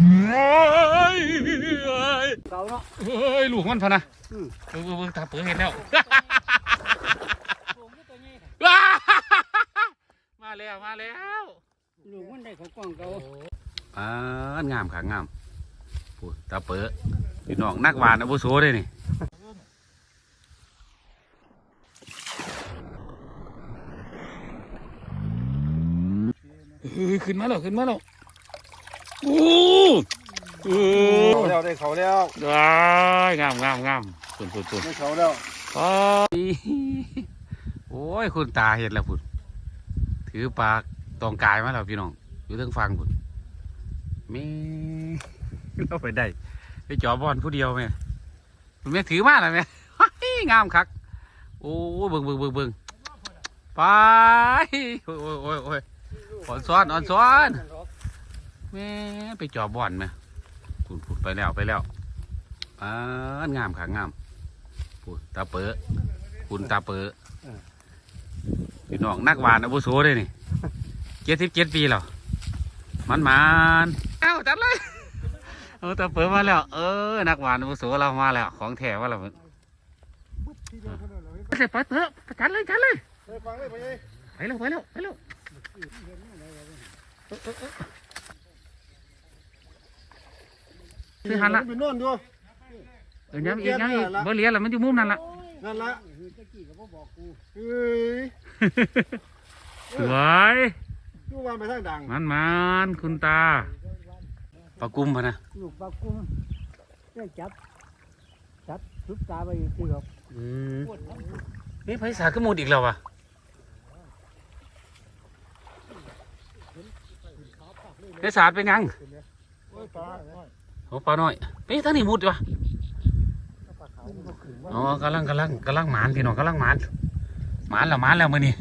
เฮ้ยเฮ้ยเก่าเนาะเฮ้ยลูกมันพะนะอืมเออเออเออตาเปิดเห็นแล้วลูกมันตัวใหญ่ว้ามาแล้วมาแล้วลูกมันได้เขากล้องเก่าอ่างามค่ะงามพูดตาเปิดพี่น้องนักหวานอาวุโสเลยนี่เฮ้ยขึ้นมาแล้วขึ้นมาแล้วโอ้ โหเขาแล้วได้เขาแล้วได้งามงามงามสุดสุดสุดได้เขาแล้วโอ้ยโอ้ยคุณตาเห็นแล้วพุ่นถือปลากตองกายมาแล้วพี่น้องอยู่เรื่องฟังพุ่นแม่เราไปได้ไปจอบอลผู้เดียวแม่มันไม่ถือมาแล้วแม่งามคักโอ้ยเบิ่งเบิ่งเบิ่งเบิ่งไปโอ้ยโอ้ยโอ้ยโอ้ยอ่อนซ้อนอ่อนซ้อนแม่ไปจอบอลไหม พุ่นพุ่นไปแล้วไปแล้วอ่างามคักงามพูดตาเปิดคุณตาเปิดพี่น้องนักหวานอาวุโสเลยนี่เจ็ดสิบเจ็ดปีแล้วมันมันเอ้าจัดเลยเอาตาเปิดมาแล้ว เออ นักหวานอาวุโสเรามาแล้ว ของแถวว่าเราไปเลยไปเถอะจัดเลยจัดเลยได้ฟังได้ไปไงไปแล้วไปแล้วไปแล้ว คือหันละเป็นนอนด้วยเดี๋ยวย้ำอีกย้ำอีกบ่เหลียแล้วมันอยู่มุมนั่นละนั่นละตะกี้ก็บ่บอกกูเอ้ยสวยดูวานไปทางดังมันมันคุณตาปลากุ้มพะนะลูกปลากุ้งได้จับจับทุบตาไปอีกทีหรอกอืมนี่ไพศาลก็หมดอีกแล้ววะไพศาลเป็นยัง โอ้ปลาโอ้ปลาน้อยเฮ้ยท่านนี่มุดวะอ๋อกำลังกำลังกำลังหมานพี่น้องกำลังหมานหมานแล้วหมานแล้วมือนี่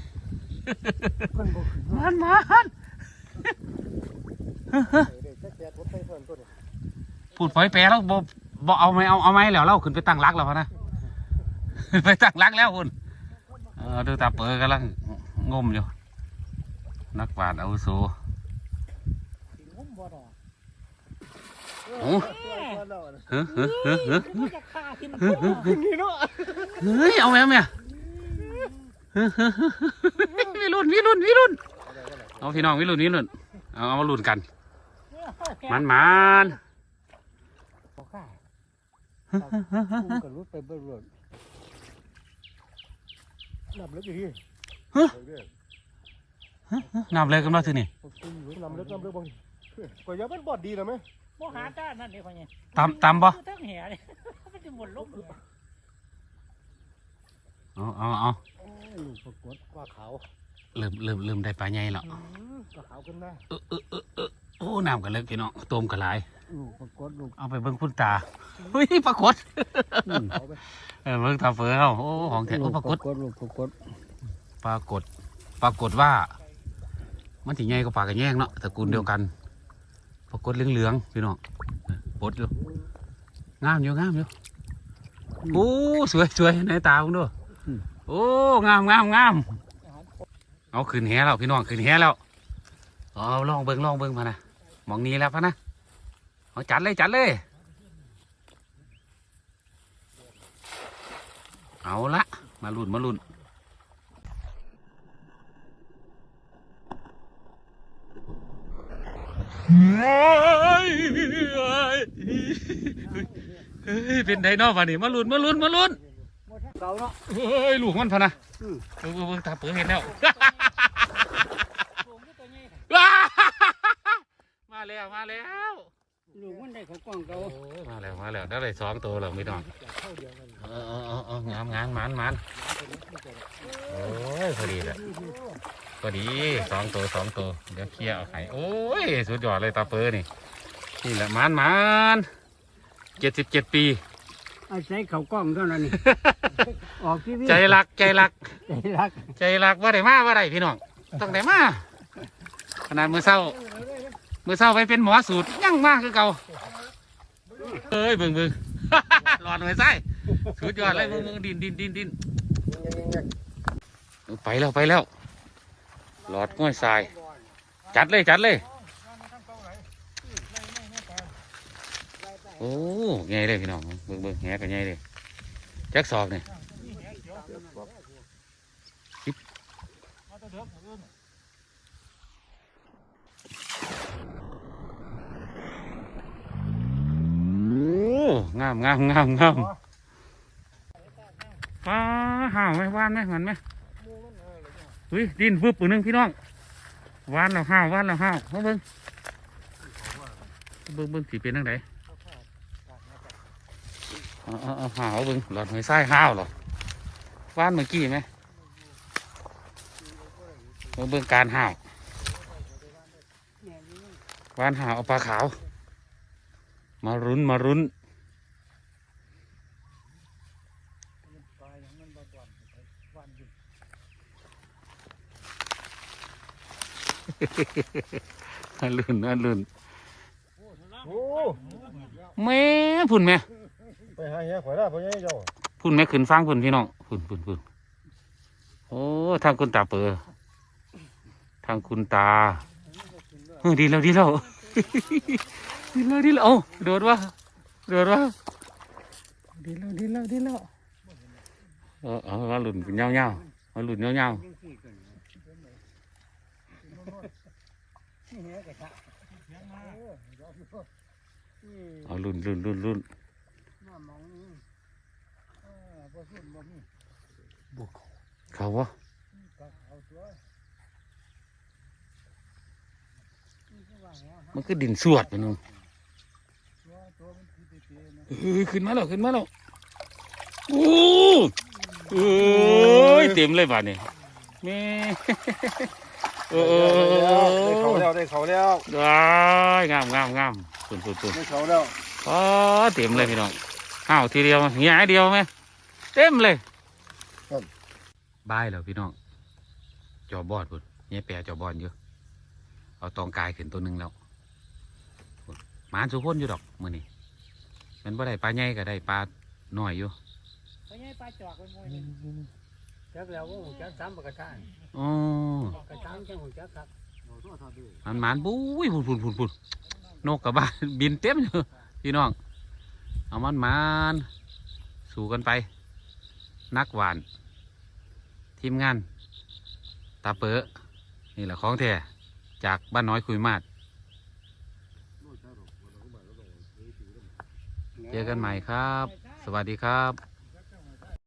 หมานหมานพูดฝอยแปรแล้วบ่บ่เอาไหมเอาเอาไหมแล้วเราขึ้นไปตั้งรักแล้วพนะไปตั้งรักแล้วคุณเออดูตาเปิดกำลังงมอยู่นักปราชญ์อาวุโซ่ โอ้เฮ้ยเฮ้ยเฮ้ยเฮ้ยมันจะฆ่าที่มันเฮ้ยเฮ้ยเฮ้ยนี่เนาะเฮ้ยเอาไหมเอาไหมเฮ้ยเฮ้ยเฮ้ยวิรุณวิรุณวิรุณเอาพี่น้องวิรุณวิรุณเอาเอามาลุ้นกัน มันมันบ่ฆ่ากุ้งก็รุดไปเบิ่งรถนำเล็กอยู่ที่งามเลยกันมาทีนี่นำเล็กนำเล็กบางก็ยังเป็นบอดดีนะไหม บ่หาจ้านั่นเด้พ่อใหญ่ตามตามบ่ ทั้งแห่นี่มันจะหมดลมเอาเอาเอาลูกปรากฏว่าขาวเริ่มเริ่มเริ่มได้ปลาใหญ่แล้วก็ขาวขึ้นนะเออเออเออเออโอ้น้ำกันเลิกพี่น้องต้มกันหลาย ลูกปรากฏลูกเอาไปเบิ่งคุณตาเฮ้ยปรากฏเขาไปเออเบิ่งตาเฟือเขาโอ้ของแท้โอ้ปรากฏ ลูกปรากฏปรากฏ ปรากฏว่า มันถึงใหญ่กว่าปลากระแยงเนาะตระกูลเดียวกัน ปรากฏเหลืองๆพี่น้องปดอยู่งามอยู่งามอยู่โอ้สวยสวยในตาคุณดูโอ้งามงามงามเอาขึ้นแหแล้วพี่น้องขึ้นแหแล้วเอาลองเบิ่งลองเบิ่งพะนะมองนี้แล้วพะนะเอาจัดเลยจัดเลย เอาละมาลุ่นมาลุ่น เฮ้ยเป็นไดโนอฟะนี่มาลุ่นมาลุ่นมาลุ่นเก่าเนาะเฮ้ยลูกมันพะนะอืมเออเออเออตาเปิดเห็นแล้วลูกมันตัวใหญ่มาแล้วมาแล้วลูกมันได้เขากล้องเก่ามาแล้วมาแล้วได้เลยสองตัวแล้วไม่ต้องเออเออเออเอองามงามมันมันโอ้ยพอดีเลย พอดีสองตัวสองตัวเดี๋ยวเคลียร์เอาไข่โอ้ยสุดยอดเลยตาเปิดนี่นี่แหละมันมันเจ็ดสิบเจ็ดปีอาศัยเขากล้องเท่านั้นนี่ ออกทีวีใจรักใจรัก ใจรักใจรักว่าได้มาว่าได้พี่น้องต้องได้มาขนาดมือเศร้ามือเศร้าไปเป็นหมอสูตรยังมากคือเก่าเอ้ยเบิ่งเบิ่งหลอดหน่อยไส้สุดยอดเลยมึงมึงดินดินดินดินไปแล้วไปแล้ว หลอดง่อยทราย จัดเลยจัดเลย โอ้ใหญ่เลยพี่น้องเบิ่งเบิ่งแหกันใหญ่เลยจักศอกนี่โอ้งามงามงามงามฟ้าห่าวไหมว่านไหมมันไหม เฮ้ยดินวึบปืนนึงพี่น้องว่านแล้วห่าวว่านแล้วห่าวมาเบิ่งเบิ่งเบิ่งสีเป็นทังไดเอาเอาเอาวเบึงหลอดหอยไส้ห้าวเหรอว่านเมื่อกี้ไหมเบิงเบิ่งการห้าวว่านห้าวเอาปลาขาว มารุนมารุน อันลุนอันลุนโอ้แม่พุ่นแม่ไปหาเหี้ยข่อยได้พ่อใหญ่เจ้าพุ่นแม่ขึ้นฟังพุ่นพี่น้องพุ่นพุ่นพุ่นโอ้ทางคุณตาเปอทางคุณตาเออดีแล้วดีแล้วดีแล้วดีแล้วเอาโดดวะโดดวะดีแล้วดีแล้วดีแล้วเออเอาว่าหลุนเป็นเงาเงาๆเอาหลุนเงาเงา นี่เหี้ยกระทะๆเอาหลุนหลุนหลุนหลุนน้ามองนี่เออบ่สุดบ่มีเขาวะก็เอาตัวนี่คือว่าหัวมันคือดินสวดไปนู่นตัวตัวมันคือเปรี้ยวๆนะเอ้ยขึ้นมาแล้วขึ้นมาแล้วโอ้เอ้ยเต็มเลยบ้านนี่แม่ เออเออเออเอได้เขาอแล้วได้เขาแล้วว้ายงามงามงามปุ่นปุ่นปุ่นได้เขาแล้วอ๋อเต็มเลยพี่น้องห้าวทีเดียวเหี้ยเดียวไหมเต็มเลยบายแล้วพี่น้องจอบอดปุ่นเนี่ยแปรจอบอดเยอะเอาตองกายขึ้นตัวหนึ่งแล้วพุ่นหมาสุพนอยู่ดอกมือนี่มันบ่ได้ปลาใหญ่ก็ได้ปลาน้อยอยู่ไปไงปลาจอกไปมวยนี่ จักแล้วว่าหูจักสามปกระทานอ๋อกระทานจังหูจักครับโอ้โหทอดด้วยมันหมานบุ้ยพุ่นพุ่นพุ่นพุ่นนกกับบ้านบินเต็มอยู่พี่น้อง เอามันหมานสู่กันไป นักหวาน ทีมงาน ตาเปอะนี่แหละของแท้จากบ้านน้อยคุยมาดเจอกันใหม่ครับ สวัสดีครับ